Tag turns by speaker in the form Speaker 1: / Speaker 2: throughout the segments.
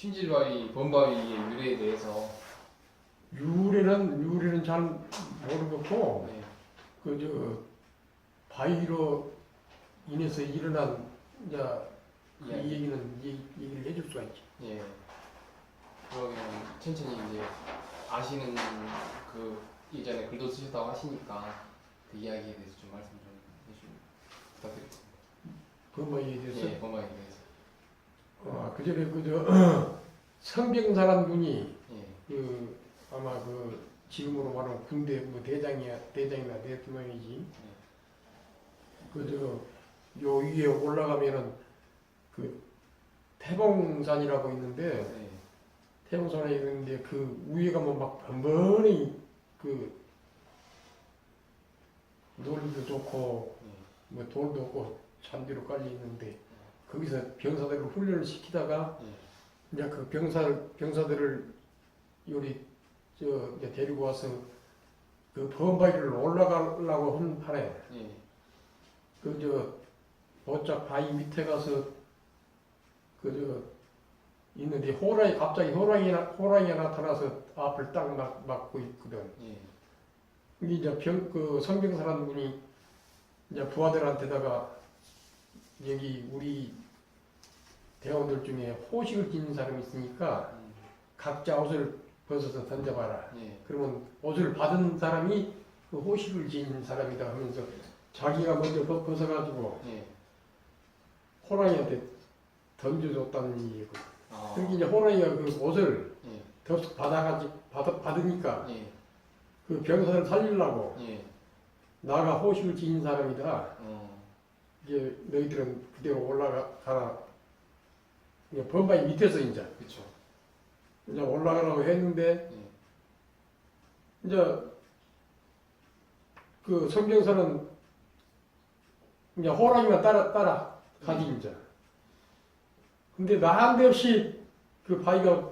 Speaker 1: 쉰질바위, 범바위의 유래에 대해서
Speaker 2: 유래는 유래는 잘 모르겠고
Speaker 1: 네.
Speaker 2: 그저 바위로 인해서 일어난 이제 그
Speaker 1: 이야기.
Speaker 2: 얘기는 이 얘기를 해줄 수가 있지.
Speaker 1: 예. 그러면 천천히 이제 아시는 그 예전에 글도 쓰셨다고 하시니까 그 이야기에 대해서 좀 말씀 좀 해주시면 부탁드리겠습니다.
Speaker 2: 그 바위에 대해서
Speaker 1: 예, 범바위에 대해서.
Speaker 2: 아, 그 전에 그저 성병사란 분이
Speaker 1: 예.
Speaker 2: 그 아마 그 지금으로 말하면 군대 뭐 대장이야 대장이나 대통령이지. 그저 요 위에 올라가면은 그 태봉산이라고 있는데
Speaker 1: 네.
Speaker 2: 태봉산에 있는데 그 위에 가면 막 번번이 그 놀이도 좋고
Speaker 1: 예.
Speaker 2: 뭐 돌도 없고 잔디로 깔려 있는데 거기서 병사들을 훈련을 시키다가
Speaker 1: 예.
Speaker 2: 이제 그 병사 병사들을 요리 저 이제 데리고 와서 그 범바위를 올라가려고 한 판에
Speaker 1: 예.
Speaker 2: 그저 보짝 바위 밑에 가서 그저 있는데 호랑이 갑자기 호랑이 나 호랑이가 나타나서 앞을 딱 막, 막고 있거든.
Speaker 1: 예.
Speaker 2: 이게 이제 병, 그 성병사라는 분이 이제 부하들한테다가 여기 우리 대원들 중에 호식을 지닌 사람이 있으니까
Speaker 1: 음.
Speaker 2: 각자 옷을 벗어서 던져봐라.
Speaker 1: 예.
Speaker 2: 그러면 옷을 받은 사람이 그 호식을 지닌 사람이다 하면서 자기가 먼저 벗- 벗어가지고
Speaker 1: 예.
Speaker 2: 호랑이한테 던져줬다는 얘기고.
Speaker 1: 아.
Speaker 2: 그러니까 이제 호랑이가 그 옷을
Speaker 1: 예.
Speaker 2: 덥석 받아가지 받아, 받으니까
Speaker 1: 예.
Speaker 2: 그 병사를 살리려고
Speaker 1: 예.
Speaker 2: 나가 호식을 지닌 사람이다.
Speaker 1: 어.
Speaker 2: 이제 너희들은 그대로 올라가라. 이제 범바위 밑에서 이제
Speaker 1: 그쵸.
Speaker 2: 이제 올라가라고 했는데
Speaker 1: 예.
Speaker 2: 이제 그 성병사는 이제 호랑이만 따라 따라 가지 이제. 근데 난데없이 그 바위가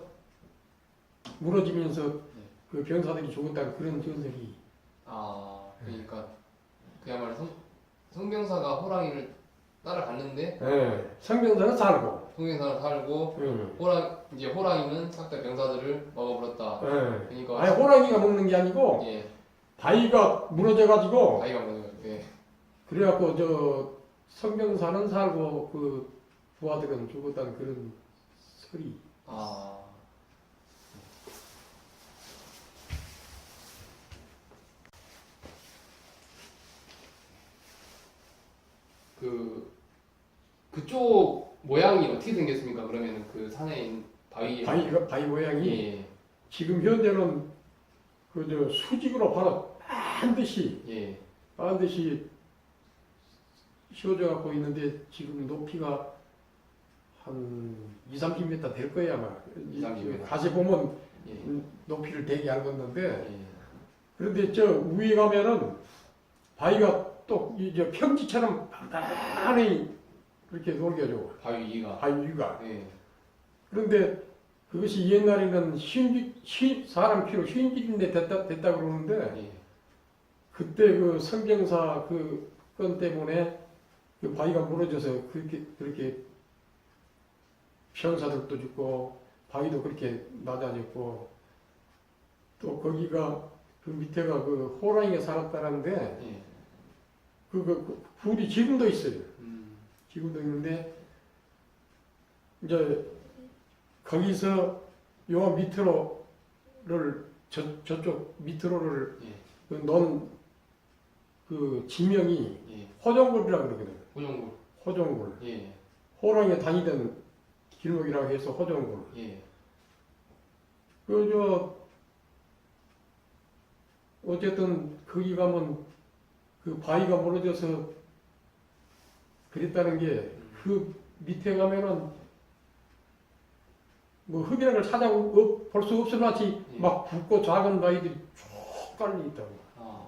Speaker 2: 무너지면서 그 병사들이 죽었다는 그런 전설이
Speaker 1: 아. 그러니까 그야말로 성, 성병사가 호랑이를 따라갔는데
Speaker 2: 예. 성병사는 살고
Speaker 1: 성병사를 살고
Speaker 2: 응.
Speaker 1: 호랑 이제 호랑이는 삭대 병사들을 먹어버렸다.
Speaker 2: 예.
Speaker 1: 그러니까
Speaker 2: 아니 호랑이가 먹는 게 아니고
Speaker 1: 예.
Speaker 2: 바위가 무너져가지고
Speaker 1: 아이가 먹는. 예.
Speaker 2: 그래갖고 저 성병사는 살고 그 부하들은 죽었다는 그런 설이
Speaker 1: 아. 그 그쪽 모양이 어떻게 생겼습니까? 그러면은 그 산에 있는 바위
Speaker 2: 바위가 바위 모양이
Speaker 1: 예.
Speaker 2: 지금 현재는 그 저 수직으로 바로 반드시
Speaker 1: 예.
Speaker 2: 반드시 씌워져 갖고 있는데 지금 높이가 한 2, 30m 될 거야 아마.
Speaker 1: 2, 30m.
Speaker 2: 가시 보면
Speaker 1: 예.
Speaker 2: 음, 높이를 되게 알겠는데
Speaker 1: 예.
Speaker 2: 그런데 저 위에 가면은 바위가 또 이제 평지처럼 단단히 그렇게 놀겨져
Speaker 1: 바위 위가
Speaker 2: 바위 위가
Speaker 1: 예.
Speaker 2: 그런데 그것이 옛날에는 신지 신 사람 피로 신지인데 됐다 됐다 그러는데
Speaker 1: 예.
Speaker 2: 그때 그 성병사 그 건 때문에 그 바위가 무너져서 그렇게 그렇게 병사들도 죽고 바위도 그렇게 낮아졌고 또 거기가 그 밑에가 그 호랑이가 살았다는데
Speaker 1: 예.
Speaker 2: 그, 그, 그 굴이 지금도 있어요.
Speaker 1: 음.
Speaker 2: 지금도 있는데 이제 거기서 요 밑으로를 저 저쪽 밑으로를
Speaker 1: 예.
Speaker 2: 그논그 지명이
Speaker 1: 예.
Speaker 2: 호정굴이라 그러거든.
Speaker 1: 호정굴.
Speaker 2: 호정굴.
Speaker 1: 예.
Speaker 2: 호랑이 다니던 길목이라고 해서 호정굴.
Speaker 1: 예.
Speaker 2: 그 저 어쨌든 거기 가면 그 바위가 무너져서 그랬다는 게 그 밑에 가면은 뭐 흙이라는 걸 찾아 볼 수 없을 만치
Speaker 1: 예.
Speaker 2: 막 붓고 작은 바위들이 쭉 깔려 있다고.
Speaker 1: 아,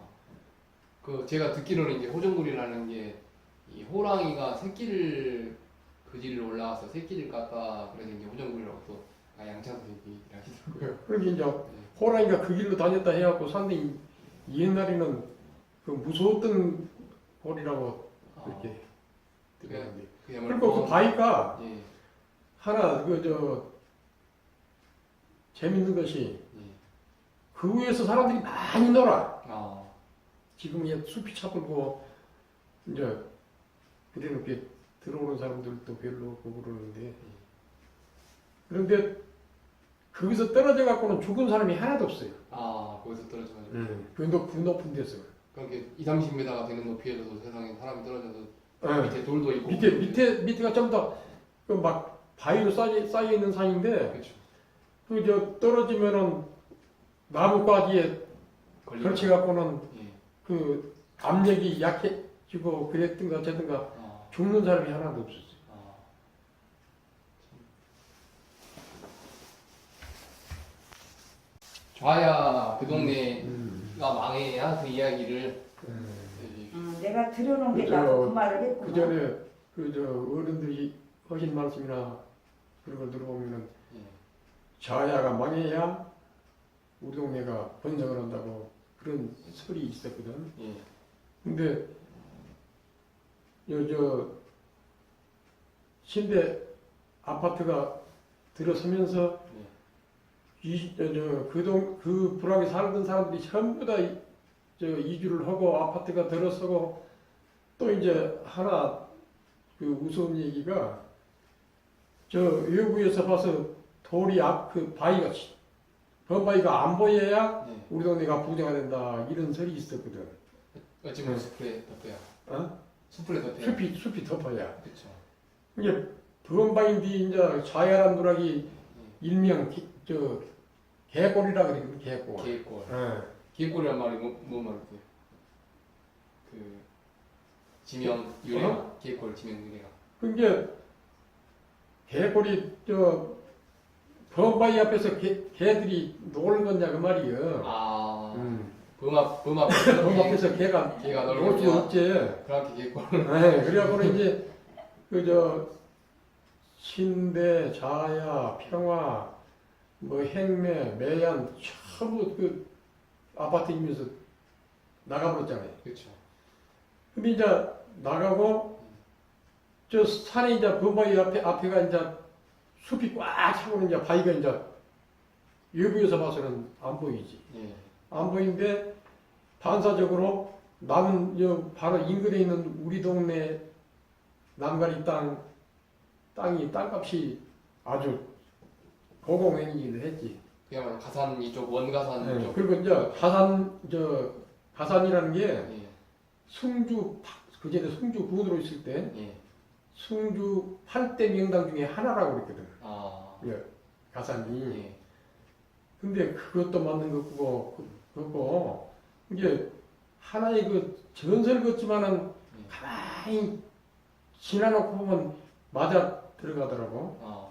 Speaker 1: 그 제가 듣기로는 이제 호정굴이라는 게 이 호랑이가 새끼를 그지를 올라와서 새끼를 깎아 그래서 이제 호정굴이라고 또 아, 양찬 선생님이 하시더라고요.
Speaker 2: 그러게 이제
Speaker 1: 네.
Speaker 2: 호랑이가 그 길로 다녔다 해갖고 산이 옛날에는 그 무서웠던 골이라고
Speaker 1: 아,
Speaker 2: 그렇게
Speaker 1: 그래.
Speaker 2: 들었는데.
Speaker 1: 그야말로
Speaker 2: 그리고 그
Speaker 1: 뭐-
Speaker 2: 바위가
Speaker 1: 예,
Speaker 2: 하나 그 저 재밌는 것이
Speaker 1: 예.
Speaker 2: 그 위에서 사람들이 많이 놀아.
Speaker 1: 아,
Speaker 2: 지금 이제 숲이 차들고 이제 그대로 이렇게 들어오는 사람들도 별로 없고 그러는데 그런데 거기서 떨어져 갖고는 죽은 사람이 하나도 없어요.
Speaker 1: 아, 거기서 떨어져 가지고.
Speaker 2: 그 높, 그 높은 데서.
Speaker 1: 그렇게 2, 30m가 되는 높이에서도 세상에 사람이 떨어져서
Speaker 2: 예.
Speaker 1: 밑에 돌도 있고.
Speaker 2: 밑에 밑에 밑에가 좀더그막 바위로 쌓여, 쌓여 있는 산인데
Speaker 1: 그렇죠.
Speaker 2: 그 저 떨어지면은 나무가지에
Speaker 1: 걸리고.
Speaker 2: 걸쳐 갖고는
Speaker 1: 예.
Speaker 2: 그 압력이 약해지고 그랬든가 저든가
Speaker 1: 아,
Speaker 2: 죽는 사람이 하나도 없었어요.
Speaker 1: 아. 좌야 그 동네 가
Speaker 2: 음.
Speaker 1: 망해야 그 이야기를
Speaker 2: 음.
Speaker 3: 음, 내가 들어놓은 게. 나도 그 말을
Speaker 2: 그
Speaker 3: 했구나.
Speaker 2: 전에 그 저 어른들이 하신 말씀이나 그런 걸 들어보면은
Speaker 1: 예.
Speaker 2: 자야가 망해야 우리 동네가 번성을 한다고 그런 설이 있었거든.
Speaker 1: 예.
Speaker 2: 근데 요저 신대 아파트가 들어서면서 이저그 동그 불악에 살던 사람들이 전부 다저 이주를 하고 아파트가 들어서고 또 이제 하나 그 무서운 얘기가 저 외부에서 봐서 돌이 앞 그 바위가 치- 범바위가 안 보여야
Speaker 1: 예.
Speaker 2: 우리 동네가 부자가 된다 이런 설이 있었거든.
Speaker 1: 어찌 뭐 숲에 덮여야.
Speaker 2: 어?
Speaker 1: 숲에 덮여야.
Speaker 2: 숲이 숲이 덮어야.
Speaker 1: 그렇죠.
Speaker 2: 이제 범바인디 이제 자야란 누락이 일명 기- 저 개골이라 그러거든 개골.
Speaker 1: 개골.
Speaker 2: 예.
Speaker 1: 개골이란 말이 뭐, 뭐 말이에요? 그 지명 유래가 개골 지명 유래가.
Speaker 2: 그게 개골이 저 범바위 앞에서 개, 개들이 노는 거냐 그 말이요.
Speaker 1: 아,
Speaker 2: 음.
Speaker 1: 범합 범합
Speaker 2: 범 앞에서 개가
Speaker 1: 개가
Speaker 2: 놀수 없지.
Speaker 1: 그렇게 개골.
Speaker 2: 네, 그래갖고 이제 그저 신대, 자야, 평화, 뭐 행매, 매양 전부 그 아파트 이면서 나가버렸잖아요.
Speaker 1: 그렇죠.
Speaker 2: 근데 이제 나가고 저 산에 이제 범바위 앞에 앞에가 이제 숲이 꽉 차고는 이제 바위가 이제 외부에서 봐서는 안 보이지.
Speaker 1: 예.
Speaker 2: 안 보이는데 반사적으로 남은 여 바로 인근에 있는 우리 동네 남가리 땅 땅이 땅값이 아주 고공행위를 했지.
Speaker 1: 그야말로 가산 이쪽 원가산
Speaker 2: 네.
Speaker 1: 이쪽.
Speaker 2: 그리고 이제 가산 저 가산이라는 게
Speaker 1: 예.
Speaker 2: 승주 그 전에 승주 군으로 있을 때
Speaker 1: 예.
Speaker 2: 승주 8대 명당 중에 하나라고 그랬거든.
Speaker 1: 아.
Speaker 2: 가산이.
Speaker 1: 예.
Speaker 2: 근데 그것도 맞는 거고 그거 이게 하나의 그 전설 같지만은
Speaker 1: 예.
Speaker 2: 가만히 지나놓고 보면 맞아 들어가더라고.
Speaker 1: 아.